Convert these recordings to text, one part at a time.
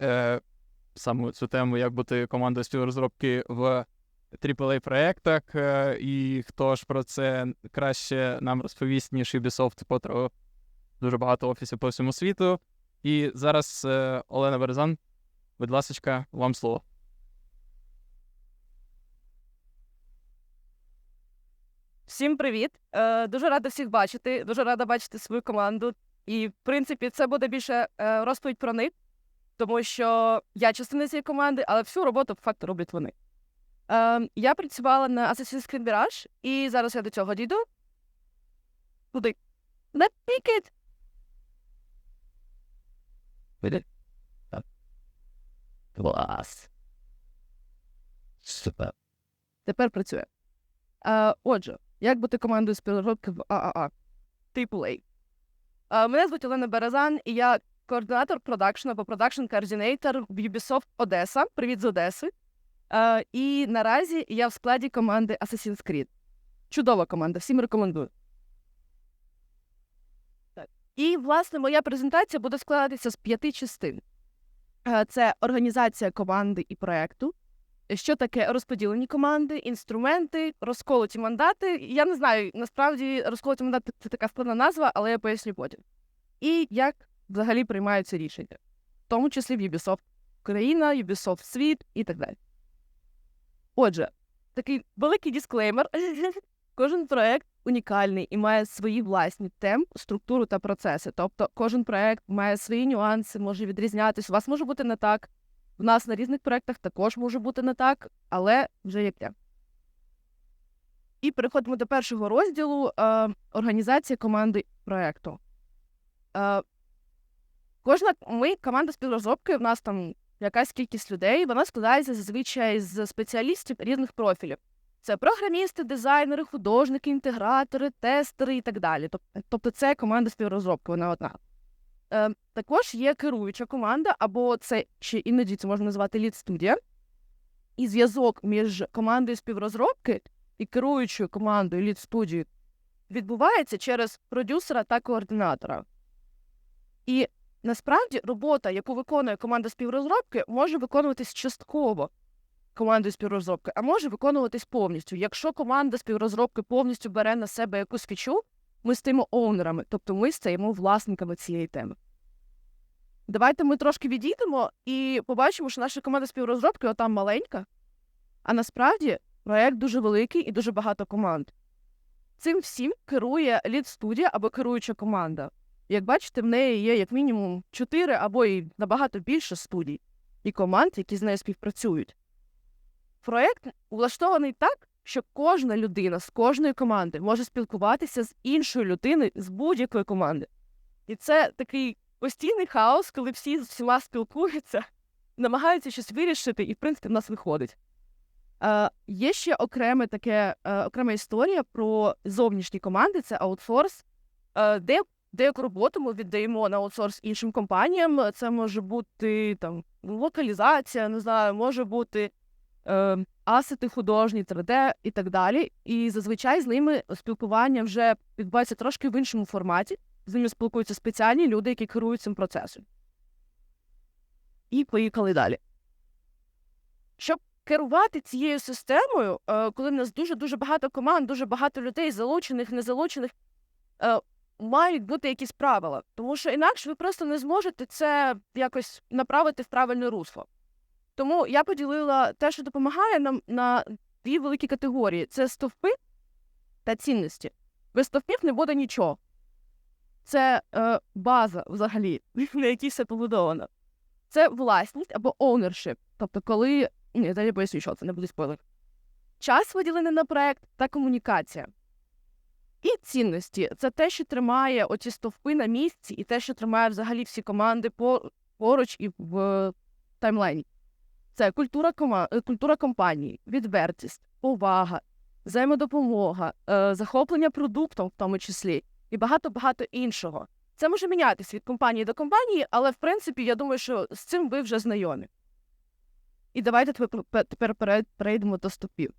е, саме цю тему, як бути командою співрозробки в aaa проєктах, е, і хто ж про це краще нам розповість, ніж Ubisoft, котрого дуже багато офісів по всьому світу. І зараз е, Олена Березан, будь ласка, вам слово. Всім привіт! Е, дуже рада всіх бачити. Дуже рада бачити свою команду. І, в принципі, це буде більше е, розповідь про них, тому що я частина цієї команди, але всю роботу по факту роблять вони. Е, я працювала на Assassin's Creed Mirage, і зараз я до цього дійду. Куди? На пікет! Клас. Супер. Тепер працює. Е, отже, як бути командою співробітки в ААА? Типу A. Мене звуть Олена Березан, і я координатор продакшну або продакшн координатор в Ubisoft Одеса. Привіт з Одеси. І наразі я в складі команди Assassin's Creed. Чудова команда, всім рекомендую. І, власне, моя презентація буде складатися з п'яти частин: це організація команди і проекту. Що таке розподілені команди, інструменти, розколоті мандати. Я не знаю, насправді розколоті мандати це така складна назва, але я поясню потім. І як взагалі приймаються рішення, в тому числі в Ubisoft Україна, Ubisoft Світ і так далі. Отже, такий великий дисклеймер. Кожен проект унікальний і має свої власні темп, структуру та процеси. Тобто кожен проект має свої нюанси, може відрізнятися. У вас може бути не так. В нас на різних проєктах також може бути не так, але вже як як. І переходимо до першого розділу е, організація команди проєкту. Е, кожна ми команда співрозробки, в нас там якась кількість людей, вона складається зазвичай з спеціалістів різних профілів. Це програмісти, дизайнери, художники, інтегратори, тестери і так далі. Тобто це команда співрозробки, вона одна. Е, також є керуюча команда, або це чи іноді це можна назвати лід-студія. І зв'язок між командою співрозробки і керуючою командою лід-студії відбувається через продюсера та координатора. І насправді робота, яку виконує команда співрозробки, може виконуватись частково командою співрозробки, а може виконуватись повністю. Якщо команда співрозробки повністю бере на себе якусь фічу, ми стаємо оунерами, тобто ми стаємо власниками цієї теми. Давайте ми трошки відійдемо і побачимо, що наша команда співрозробки отам маленька, а насправді проєкт дуже великий і дуже багато команд. Цим всім керує лід-студія або керуюча команда. Як бачите, в неї є як мінімум чотири або і набагато більше студій і команд, які з нею співпрацюють. Проєкт влаштований так, що кожна людина з кожної команди може спілкуватися з іншою людиною з будь-якої команди. І це такий постійний хаос, коли всі з всіма спілкуються, намагаються щось вирішити, і, в принципі, в нас виходить. Е, Є ще окреме таке, е, окрема історія про зовнішні команди це аутсорс, е, де деяку роботу ми віддаємо на аутсорс іншим компаніям. Це може бути там локалізація, не знаю, може бути е, асети художні, 3D і так далі. І зазвичай з ними спілкування вже відбувається трошки в іншому форматі. З ними спілкуються спеціальні люди, які керують цим процесом. І поїхали далі. Щоб керувати цією системою, е, коли в нас дуже-дуже багато команд, дуже багато людей, залучених, незалучених, е, мають бути якісь правила. Тому що інакше ви просто не зможете це якось направити в правильне русло. Тому я поділила те, що допомагає нам на дві великі категорії: це стовпи та цінності. Без стовпів не буде нічого. Це е, база взагалі, на якій все побудовано. Це власність або ownership. Тобто, коли. Ні, далі поясню, що це не буде спойлер. Час виділений на проект та комунікація. І цінності це те, що тримає оці стовпи на місці, і те, що тримає взагалі всі команди поруч і в таймлайні. Це культура кома... культура компанії, відвертість, повага, взаємодопомога, е, захоплення продуктом в тому числі і багато-багато іншого. Це може мінятися від компанії до компанії, але в принципі я думаю, що з цим ви вже знайомі. І давайте тепер перейдемо до стопів.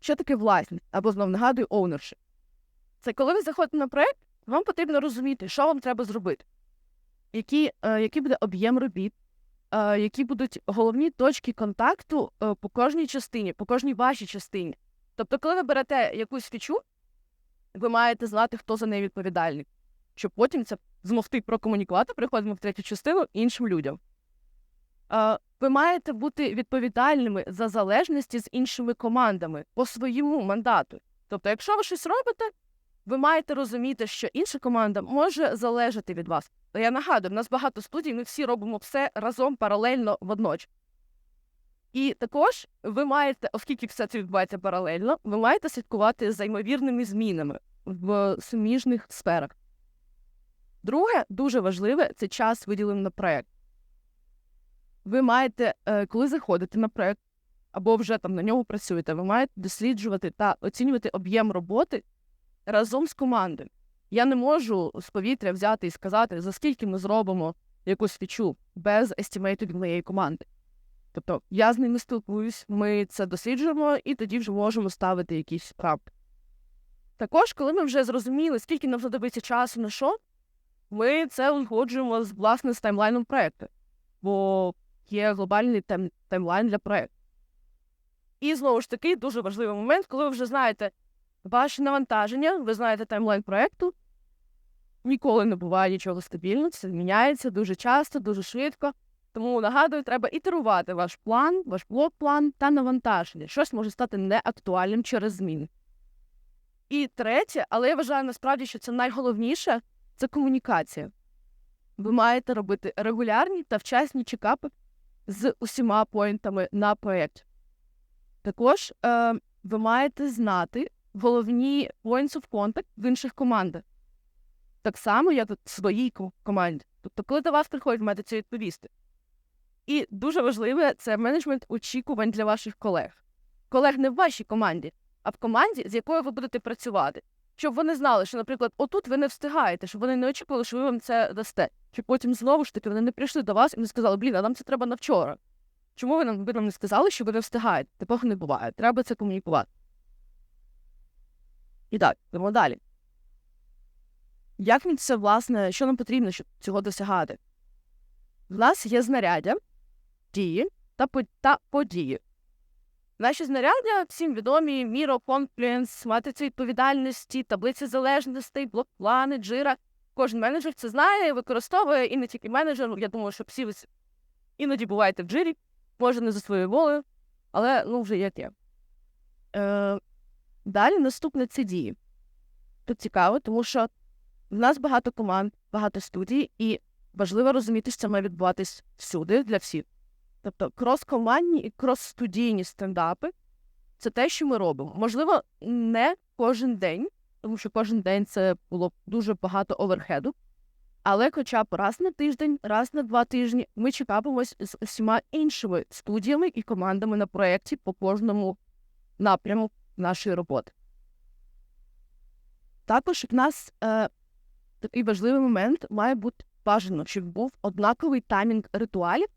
Що таке власність? Або знов нагадую, ownership. Це коли ви заходите на проєкт, вам потрібно розуміти, що вам треба зробити. які, е, який буде об'єм робіт, е, які будуть головні точки контакту е, по кожній частині, по кожній вашій частині. Тобто, коли ви берете якусь фічу, ви маєте знати, хто за неї відповідальний, щоб потім це змогти прокомунікувати, приходимо в третю частину іншим людям. Ви маєте бути відповідальними за залежності з іншими командами по своєму мандату. Тобто, якщо ви щось робите, ви маєте розуміти, що інша команда може залежати від вас. Я нагадую, в нас багато студій, ми всі робимо все разом паралельно водночас. І також ви маєте, оскільки все це відбувається паралельно, ви маєте слідкувати за ймовірними змінами в суміжних сферах. Друге, дуже важливе це час виділений на проєкт. Ви маєте, е, коли заходите на проєкт або вже там на ньому працюєте, ви маєте досліджувати та оцінювати об'єм роботи разом з командою. Я не можу з повітря взяти і сказати, за скільки ми зробимо якусь фічу без естімейту від моєї команди. Тобто я з ними спілкуюсь, ми це досліджуємо і тоді вже можемо ставити якісь рамки. Також, коли ми вже зрозуміли, скільки нам знадобиться часу на що, ми це узгоджуємо з власне з таймлайном проєкту, бо є глобальний тайм, таймлайн для проєкту. І знову ж таки, дуже важливий момент, коли ви вже знаєте ваше навантаження, ви знаєте таймлайн проєкту, ніколи не буває нічого стабільного, це зміняється дуже часто, дуже швидко. Тому нагадую, треба ітерувати ваш план, ваш блок-план та навантаження. Щось може стати неактуальним через зміни. І третє, але я вважаю насправді, що це найголовніше це комунікація. Ви маєте робити регулярні та вчасні чекапи з усіма поінтами на проєкт. Також е, ви маєте знати головні points of contact в інших командах. Так само, як в своїй команді. Тобто, коли до вас приходять, маєте це відповісти. І дуже важливе це менеджмент очікувань для ваших колег. Колег не в вашій команді, а в команді, з якою ви будете працювати. Щоб вони знали, що, наприклад, отут ви не встигаєте, щоб вони не очікували, що ви вам це дасте. Щоб потім знову ж таки вони не прийшли до вас і не сказали, блін, а нам це треба на вчора. Чому ви нам, ви нам не сказали, що ви не встигаєте? Такого не буває. Треба це комунікувати. І так, йдемо далі. Як мені це, власне, що нам потрібно, щоб цього досягати? В нас є знаряддя, дії та, та події. Наші знаряддя всім відомі: Miro, Confluence, матриці відповідальності, таблиці залежностей, блок-плани, джира. Кожен менеджер це знає, використовує, і не тільки менеджер. Я думаю, що всі ви іноді буваєте в джирі, може не за своєю волею, але ну вже як є. Е, далі наступне це дії. Тут цікаво, тому що в нас багато команд, багато студій, і важливо розуміти, що це має відбуватись всюди для всіх. Тобто крос-командні і крос-студійні стендапи це те, що ми робимо. Можливо, не кожен день, тому що кожен день це було дуже багато оверхеду. Але хоча б раз на тиждень, раз на два тижні ми чекаємось з усіма іншими студіями і командами на проєкті по кожному напряму нашої роботи. Також в нас е, такий важливий момент має бути бажано, щоб був однаковий таймінг ритуалів.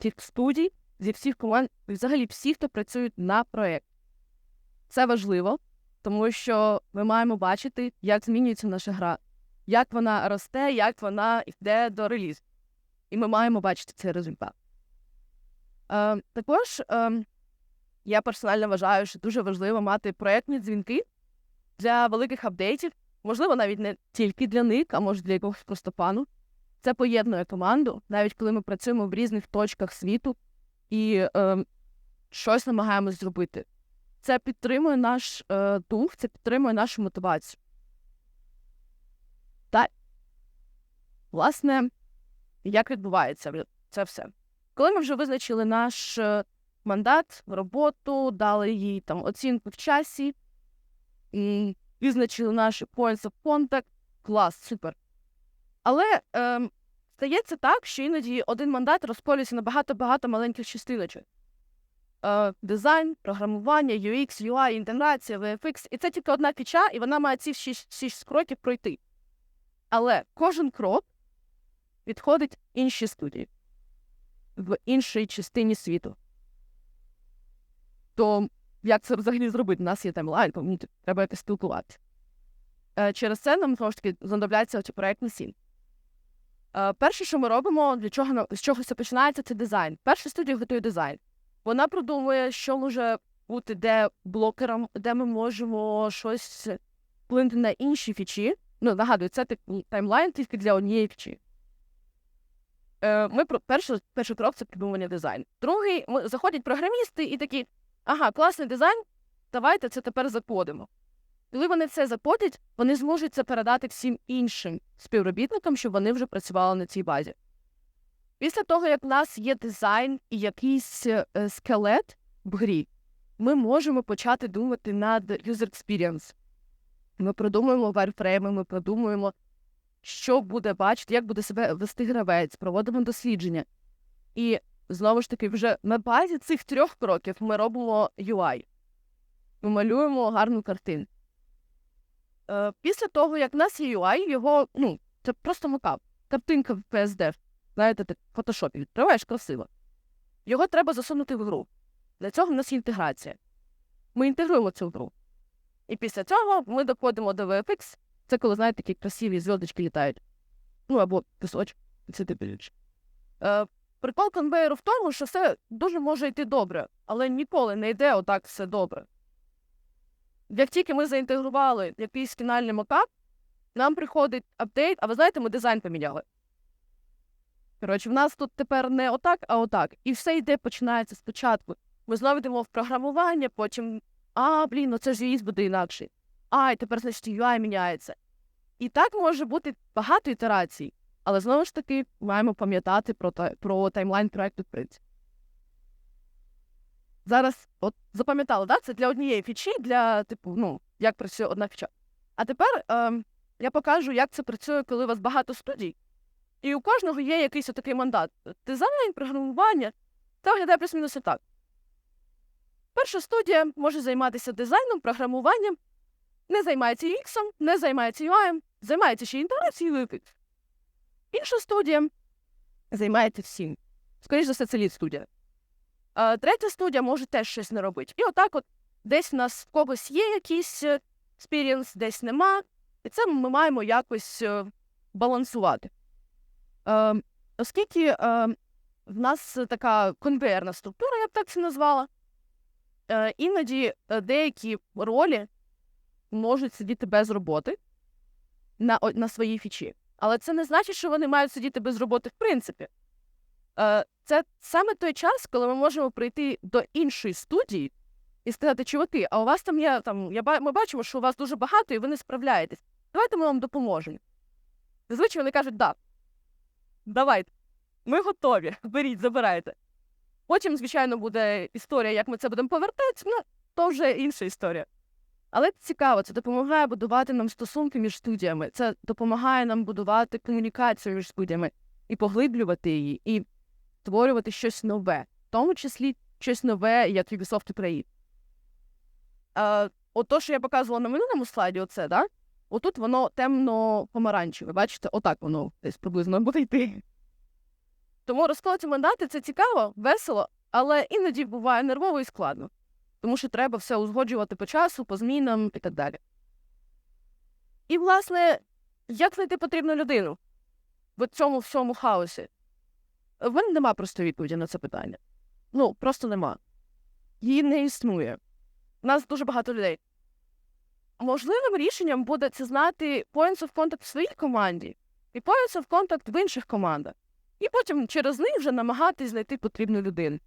Цих студій, зі всіх команд, взагалі всіх, хто працюють на проєкт. Це важливо, тому що ми маємо бачити, як змінюється наша гра, як вона росте, як вона йде до релізу. І ми маємо бачити цей результат. Е, також е, я персонально вважаю, що дуже важливо мати проєктні дзвінки для великих апдейтів, можливо, навіть не тільки для них, а може для якогось просто пану. Це поєднує команду, навіть коли ми працюємо в різних точках світу і е, щось намагаємось зробити. Це підтримує наш е, дух, це підтримує нашу мотивацію. Так, власне, як відбувається це все? Коли ми вже визначили наш е, мандат, роботу, дали їй там оцінку в часі, і визначили наші points of contact, клас, супер. Але ем, стається так, що іноді один мандат розколюється на багато-багато маленьких частиночок. Е, дизайн, програмування, UX, UI, інтеграція, VFX. І це тільки одна фіча, і вона має ці шість, кроків пройти. Але кожен крок відходить іншій студії в іншій частині світу. То як це взагалі зробити? У нас є таймлайн, тому треба якось спілкуватися. Е, через це нам знову ж таки знадобляться проєктні сін. Е, перше, що ми робимо, для чого з чого все починається, це дизайн. Перша студія готує дизайн. Вона продумує, що може бути де блокером, де ми можемо щось вплинути на інші фічі. Ну, нагадую, це такий таймлайн тільки для однієї фічі. Е, ми перший, перший крок це придумування дизайну. Другий, ми, заходять програмісти і такі: ага, класний дизайн, давайте це тепер закодимо. Коли вони це закодять, вони зможуть це передати всім іншим співробітникам, щоб вони вже працювали на цій базі. Після того, як в нас є дизайн і якийсь е, скелет в грі, ми можемо почати думати над user experience. Ми продумуємо вайрфрейми, ми продумуємо, що буде бачити, як буде себе вести гравець, проводимо дослідження. І знову ж таки, вже на базі цих трьох кроків ми робимо UI. Ми малюємо гарну картину. Е, після того, як нас є UI, його, ну, це просто мокап, картинка в PSD. Знаєте, ти в фотошопі відкриваєш красиво. Його треба засунути в гру. Для цього в нас є інтеграція. Ми інтегруємо цю гру. І після цього ми доходимо до VFX. Це коли, знаєте, такі красиві зв'язочки літають. Ну або пісочок. Це типу річ. Е, прикол конвейеру в тому, що все дуже може йти добре, але ніколи не йде отак все добре. Як тільки ми заінтегрували якийсь фінальний мокап, нам приходить апдейт, а ви знаєте, ми дизайн поміняли. Коротше, в нас тут тепер не отак, а отак. І все йде, починається спочатку. Ми знову йдемо в програмування, потім а, блін, ну це ж UX буде інакше. А, і тепер, значить, UI міняється. І так може бути багато ітерацій. Але знову ж таки маємо пам'ятати про, про таймлайн проекту в принципі. Зараз, от запам'ятали, да? це для однієї фічі, для, типу, ну, як працює одна фіча. А тепер ем, я покажу, як це працює, коли у вас багато студій. І у кожного є якийсь отакий мандат. Дизайн, програмування. Це виглядає плюс-мінус і так. Перша студія може займатися дизайном, програмуванням, не займається UX, не займається UI, займається ще інтеграцією. Інша студія займається всім. Скоріше за все, це лід студія. А, третя студія може теж щось не робити. І отак, от десь в нас в когось є якийсь експірієнс, десь нема. І це ми маємо якось е, балансувати. Е, оскільки е, в нас така конвейерна структура, я б так це назвала, е, іноді е, деякі ролі можуть сидіти без роботи на, на своїй фічі. Але це не значить, що вони мають сидіти без роботи в принципі. Е, це саме той час, коли ми можемо прийти до іншої студії і сказати, чуваки, а у вас там є там, я ми бачимо, що у вас дуже багато і ви не справляєтесь. Давайте ми вам допоможемо. Зазвичай вони кажуть, да, давайте, ми готові, беріть, забирайте. Потім, звичайно, буде історія, як ми це будемо повертати, ну, то вже інша історія. Але це цікаво, це допомагає будувати нам стосунки між студіями, це допомагає нам будувати комунікацію між студіями і поглиблювати її, і створювати щось нове, в тому числі щось нове, як Ubisoft Україна. Е, от що я показувала на минулому слайді, оце, да? отут воно темно-помаранчеве. Бачите, отак воно десь приблизно буде йти. Тому розкладати мандати це цікаво, весело, але іноді буває нервово і складно. Тому що треба все узгоджувати по часу, по змінам і так далі. І, власне, як знайти потрібну людину в цьому всьому хаосі? В мене нема просто відповіді на це питання. Ну, просто нема. Її не існує. У нас дуже багато людей. Можливим рішенням буде це знати points of contact в своїй команді і points of contact в інших командах. І потім через них вже намагатись знайти потрібну людину.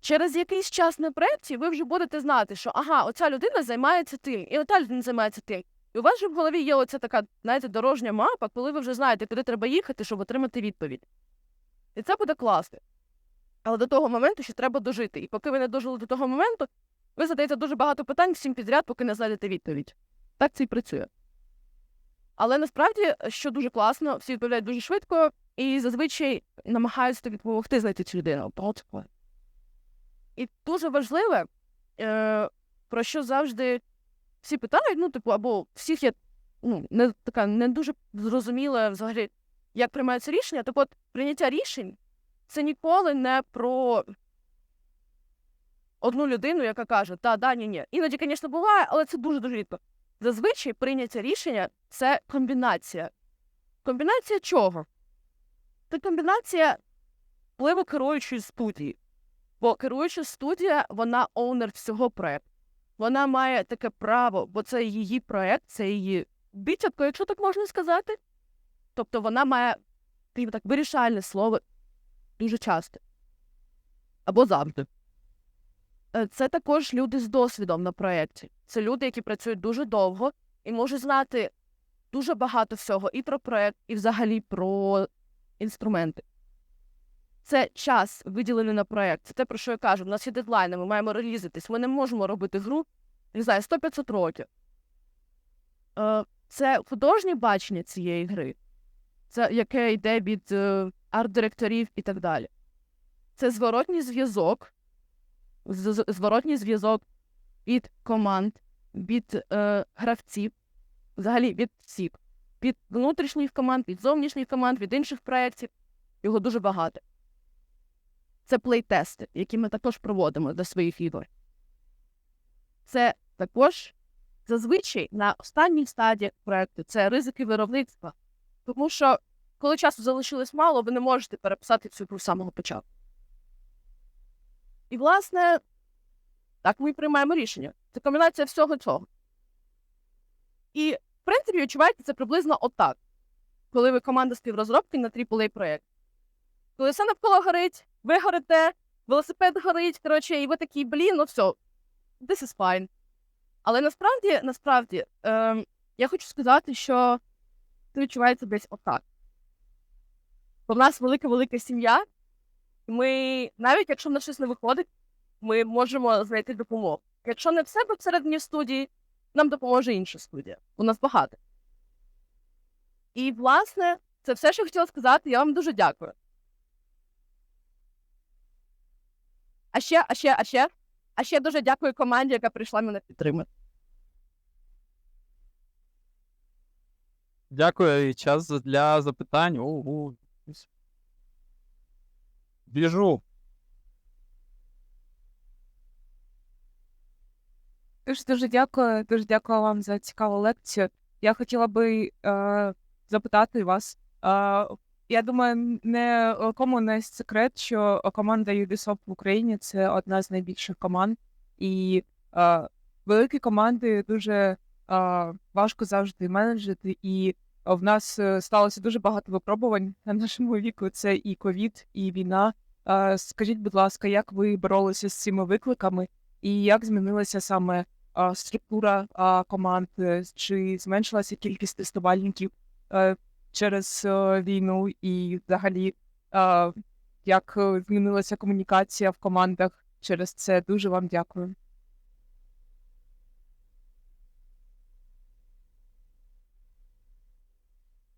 Через якийсь час на проєкті ви вже будете знати, що ага, оця людина займається тим, і ота людина займається тим. І у вас же в голові є оця така, знаєте, дорожня мапа, коли ви вже знаєте, куди треба їхати, щоб отримати відповідь. І це буде класно. Але до того моменту ще треба дожити. І поки ви не дожили до того моменту, ви задаєте дуже багато питань всім підряд, поки не знайдете відповідь. Так це і працює. Але насправді, що дуже класно, всі відповідають дуже швидко, і зазвичай намагаються тобі допомогти знайти цю людину. І дуже важливе, е, про що завжди всі питають, ну, типу, або всіх є ну, не така не дуже зрозуміла взагалі, як приймаються рішення. Так от прийняття рішень це ніколи не про одну людину, яка каже, та, да, ні, ні. Іноді, звісно, буває, але це дуже-дуже рідко. Зазвичай прийняття рішення це комбінація. Комбінація чого? Це комбінація впливу керуючої студії. Бо керуюча студія, вона оунер всього проєкту. Вона має таке право, бо це її проєкт, це її бітятко, якщо так можна сказати. Тобто вона має скажімо так, вирішальне слово дуже часто. Або завжди. Е, Це також люди з досвідом на проєкті. Це люди, які працюють дуже довго і можуть знати дуже багато всього і про проєкт, і взагалі про інструменти. Це час виділений на проєкт. Це те, про що я кажу. У нас є дедлайни, ми маємо релізитись. Ми не можемо робити гру, не знаю, 100-500 років. Е, Це художнє бачення цієї гри, це яке йде від е, арт-директорів і так далі. Це зворотній зв'язок, зворотній зв'язок від команд, від е, гравців, взагалі від всіх, від внутрішніх команд, від зовнішніх команд, від інших проєктів. Його дуже багато. Це плейтести, які ми також проводимо до своїх ігор. Це також зазвичай на останній стадії проєкту це ризики виробництва. Тому що, коли часу залишилось мало, ви не можете переписати цю гру з самого початку. І, власне, так ми і приймаємо рішення. Це комбінація всього цього. І, в принципі, відчуваєте це приблизно отак, коли ви команда співрозробки на AAA проєкт. Коли все навколо горить, ви горите, велосипед горить, коротше, і ви такі, блін, ну все, this is fine. Але насправді, насправді, ем, я хочу сказати, що це відчувається десь отак. Бо в нас велика-велика сім'я, і ми, навіть якщо в нас щось не виходить, ми можемо знайти допомогу. Якщо не в себе всередині студії, нам допоможе інша студія. У нас багато. І, власне, це все, що я хотіла сказати. Я вам дуже дякую. А ще, а ще, а ще, а ще дуже дякую команді, яка прийшла мене підтримати. Дякую. І час для запитань. Ого. Біжу. Дуже дуже дякую. Дуже дякую вам за цікаву лекцію. Я хотіла би е, запитати вас. Е, я думаю, не кому не секрет, що команда Ubisoft в Україні це одна з найбільших команд, і е, великі команди дуже важко завжди менеджити. І в нас е, сталося дуже багато випробувань на нашому віку. Це і ковід, і війна. Скажіть, будь ласка, як ви боролися з цими викликами, і як змінилася саме структура команд, е, чи зменшилася кількість тестувальників е, через війну, і взагалі як змінилася комунікація в командах через це. Дуже вам дякую.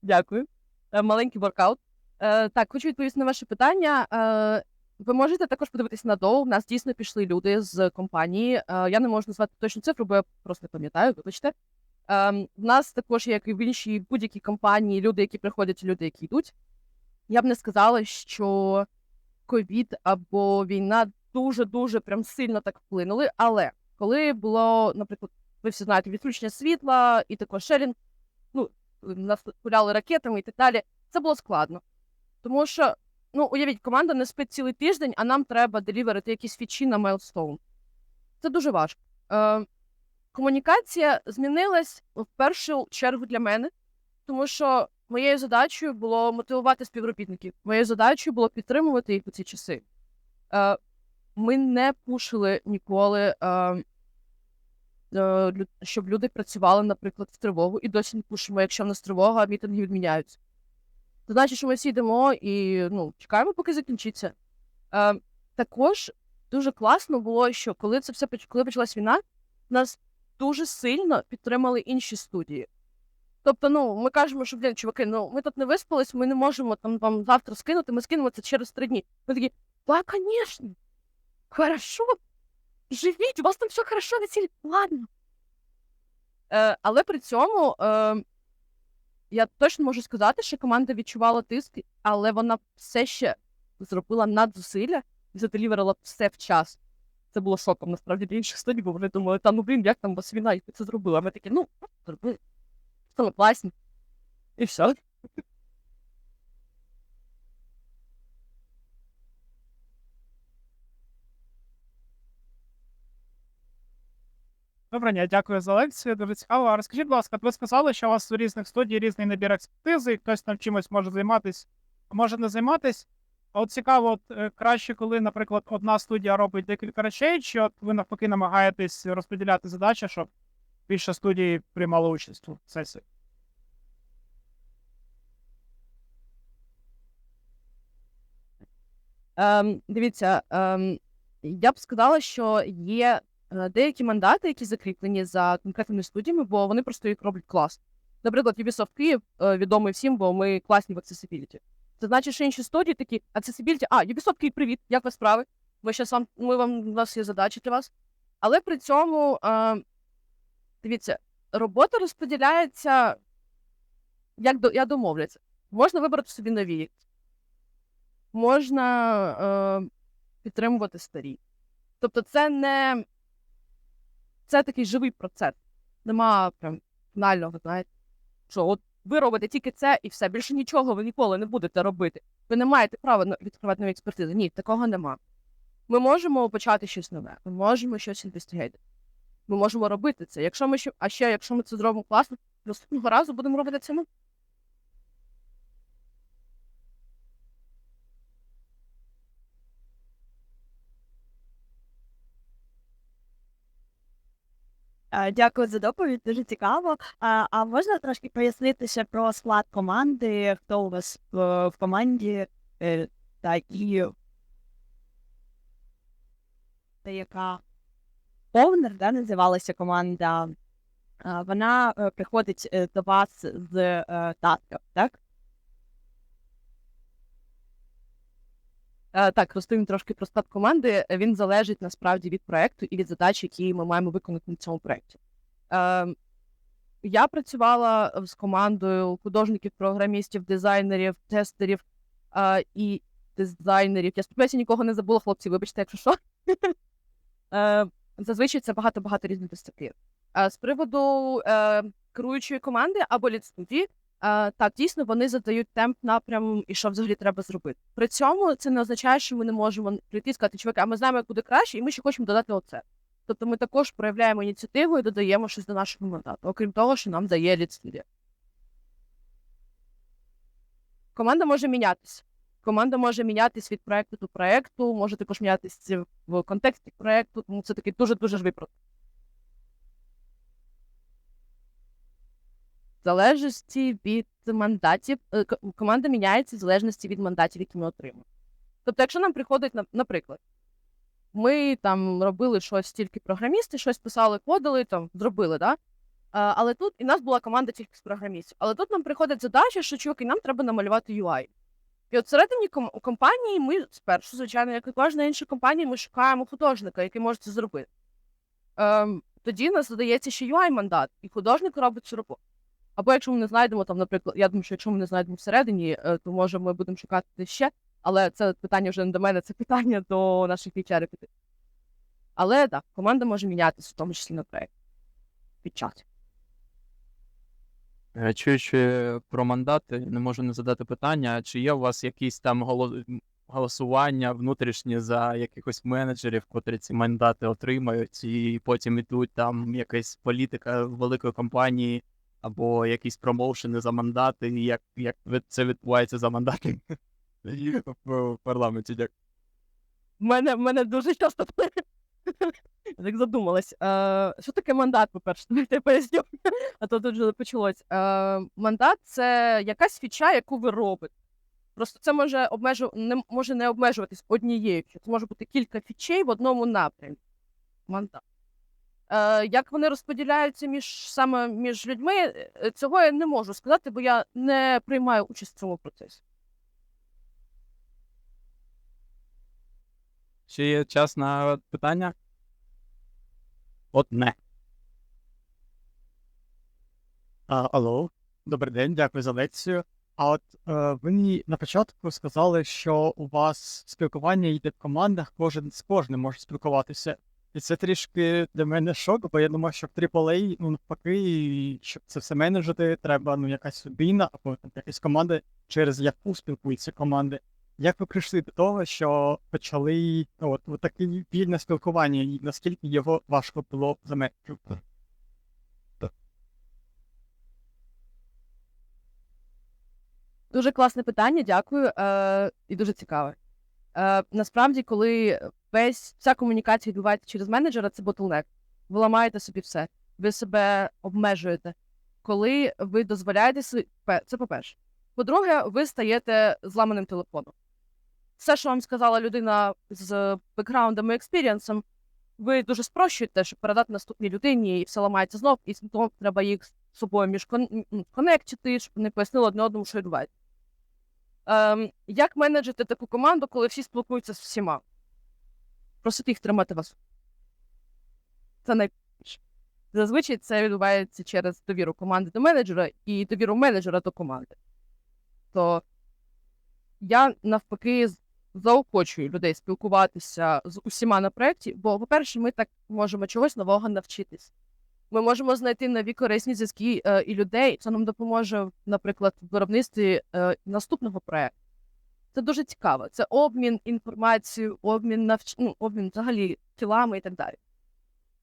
Дякую. Е, Маленький воркаут. Е, так, хочу відповісти на ваше питання. Е, ви можете також подивитися на доу. У нас дійсно пішли люди з компанії. Я не можу назвати точну цифру, бо я просто не пам'ятаю, вибачте. В нас також, як і в іншій будь-якій компанії, люди, які приходять, люди, які йдуть. Я б не сказала, що ковід або війна дуже-дуже прям сильно так вплинули. Але коли було, наприклад, ви всі знаєте, відключення світла і також шерінг, нас гуляли ракетами і так далі. Це було складно. Тому що, ну, уявіть, команда не спить цілий тиждень, а нам треба деліверити якісь фічі на Milestone. Це дуже важко. Е, комунікація змінилась в першу чергу для мене, тому що моєю задачею було мотивувати співробітників. Моєю задачею було підтримувати їх у ці часи. Е, ми не пушили ніколи, е, щоб люди працювали, наприклад, в тривогу, і досі не пушимо, якщо в нас тривога, мітинги відміняються. Це значить, що ми всі йдемо і ну, чекаємо, поки закінчиться. Е, також дуже класно було, що коли це все коли почалась війна, нас дуже сильно підтримали інші студії. Тобто, ну, ми кажемо, що блін, чуваки, ну ми тут не виспались, ми не можемо там вам завтра скинути, ми скинемо це через три дні. Ми такі, да, звісно, хорошо, живіть, у вас там все хорошо, цілі, ладно. Е, але при цьому е, я точно можу сказати, що команда відчувала тиск, але вона все ще зробила надзусилля і заделіверила все в час. Це було шоком насправді для інших студій, бо вони думали, та ну блін, як там вас війна, і це зробили. А ми такі, ну, зробили. Саме класні. І все. Добре, ні, дякую за лекцію. Дуже цікаво. А розкажіть, будь ласка, ви сказали, що у вас у різних студій різний набір експертизи, і хтось там чимось може займатися, може не займатись. А от цікаво, от, е, краще, коли, наприклад, одна студія робить декілька речей, чи от ви навпаки намагаєтесь розподіляти задачі, щоб більше студій приймало участь у сесії. Ем, дивіться, ем, я б сказала, що є деякі мандати, які закріплені за конкретними студіями, бо вони просто їх роблять класно. Наприклад, Ubisoft Київ е, відомий всім, бо ми класні в accessibility. Це значить, що інші студії такі accessibility, а, Ubisoft Київ, привіт, як вас справи? Ми щас вам, ми вам, у нас є задачі для вас. Але при цьому, е, дивіться, робота розподіляється, як до, я домовляться. Можна вибрати собі нові можна е, підтримувати старі. Тобто, це не це такий живий процес. Нема прям фінального, знаєте, що от ви робите тільки це і все. Більше нічого ви ніколи не будете робити. Ви не маєте права відкривати нові експертизи. Ні, такого нема. Ми можемо почати щось нове, ми можемо щось інвестигейти. Ми можемо робити це. Якщо ми ще, а ще, якщо ми це зробимо класно, наступного разу будемо робити це ми. Дякую за доповідь, дуже цікаво. А, а можна трошки пояснити ще про склад команди, хто у вас е, в команді, е, та і та яка Повнер, да, називалася команда. Вона е, приходить е, до вас з е, так? Так, розповім трошки про склад команди. Е, Він залежить насправді від проекту і від задач, які ми маємо виконати на цьому проєкті. Е, Я працювала з командою художників, програмістів, дизайнерів, тестерів е, і дизайнерів. Я сподіваюся, нікого не забула, хлопці, вибачте, якщо що. Е, Зазвичай це багато-багато різних дисциплін. Е, З приводу е, керуючої команди або лідстудії, Е, так, дійсно, вони задають темп напрям і що взагалі треба зробити. При цьому це не означає, що ми не можемо прийти і сказати, чуваки, а ми знаємо, як буде краще, і ми ще хочемо додати оце. Тобто ми також проявляємо ініціативу і додаємо щось до нашого мандату, окрім того, що нам дає лідстудія. Команда може мінятися. Команда може мінятись від проекту до проекту, може також мінятись в контексті проекту, тому це такий дуже-дуже живий процес. В залежності від мандатів, е, команда міняється в залежності від мандатів, які ми отримуємо. Тобто, якщо нам приходить, на- наприклад, ми там робили щось тільки програмісти, щось писали, кодили, там зробили, да? Але тут і нас була команда тільки з програмістів. Але тут нам приходить задача, що чуваки, нам треба намалювати UI. І от всередині ком- компанії ми спершу, звичайно, як і кожна інша компанія, ми шукаємо художника, який може це зробити. Ем, тоді нас задається ще UI-мандат, і художник робить цю роботу. Або якщо ми не знайдемо там, наприклад, я думаю, що якщо ми не знайдемо всередині, е, то може ми будемо шукати ще. Але це питання вже не до мене, це питання до наших HR. Але так, команда може мінятися, в тому числі на проєкт під час. Е, Чуючи про мандати, не можу не задати питання, чи є у вас якісь там голосування внутрішні за якихось менеджерів, котрі ці мандати отримають, і потім ідуть там якась політика великої компанії або якісь промоушени за мандати, як, як це відбувається за мандати в парламенті? Дякую. В мене, мене дуже часто Я так задумалась. Е, що таке мандат, по-перше, я поясню, а то тут вже почалось. Е, мандат це якась фіча, яку ви робите. Просто це може обмежу... не може не обмежуватись однією. Це може бути кілька фічей в одному напрямі. Мандат. Е, як вони розподіляються між саме між людьми, е, цього я не можу сказати, бо я не приймаю участь в цьому процесі. Ще є час на питання? Одне. А, алло, добрий день, дякую за лекцію. А от е, ви мені на початку сказали, що у вас спілкування йде в командах, кожен з кожним може спілкуватися. І це трішки для мене шок, бо я думав, що в AAA, ну навпаки, щоб це все менеджити, треба ну якась людина або там, якась команда, через яку спілкуються команди. Як ви прийшли до того, що почали ну, от, от таке вільне спілкування, і наскільки його важко було заметити? Дуже класне питання, дякую. Е, і дуже цікаве. Е, насправді, коли весь вся комунікація відбувається через менеджера, це ботлнек. Ви ламаєте собі все, ви себе обмежуєте. Коли ви дозволяєте собі, це по-перше. По-друге, ви стаєте зламаним телефоном. Все, що вам сказала людина з бекграундом і експірієнсом, ви дуже спрощуєте, щоб передати наступній людині, і все ламається знов, і тому треба їх з собою між конектити, щоб вони пояснили одне одному, що відбувається. Ем, як менеджити таку команду, коли всі спілкуються з всіма? Просити їх тримати вас. Це найбільше. Зазвичай це відбувається через довіру команди до менеджера і довіру менеджера до команди. То я навпаки заохочую людей спілкуватися з усіма на проєкті, бо, по-перше, ми так можемо чогось нового навчитись. Ми можемо знайти нові корисні зв'язки е, і людей. Це нам допоможе, наприклад, в виробництві е, наступного проекту. Це дуже цікаво. Це обмін інформацією, обмін навч... ну, обмін взагалі тілами і так далі.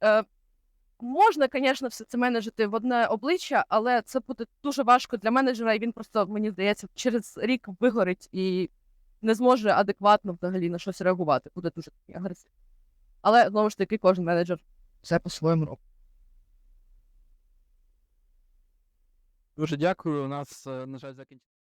Е, можна, звісно, все це менеджити в одне обличчя, але це буде дуже важко для менеджера, і він просто, мені здається, через рік вигорить і не зможе адекватно взагалі на щось реагувати. Буде дуже агресивно. Але знову ж таки, кожен менеджер все по-своєму робить. Дуже дякую. У нас, е, на жаль, закінчилося.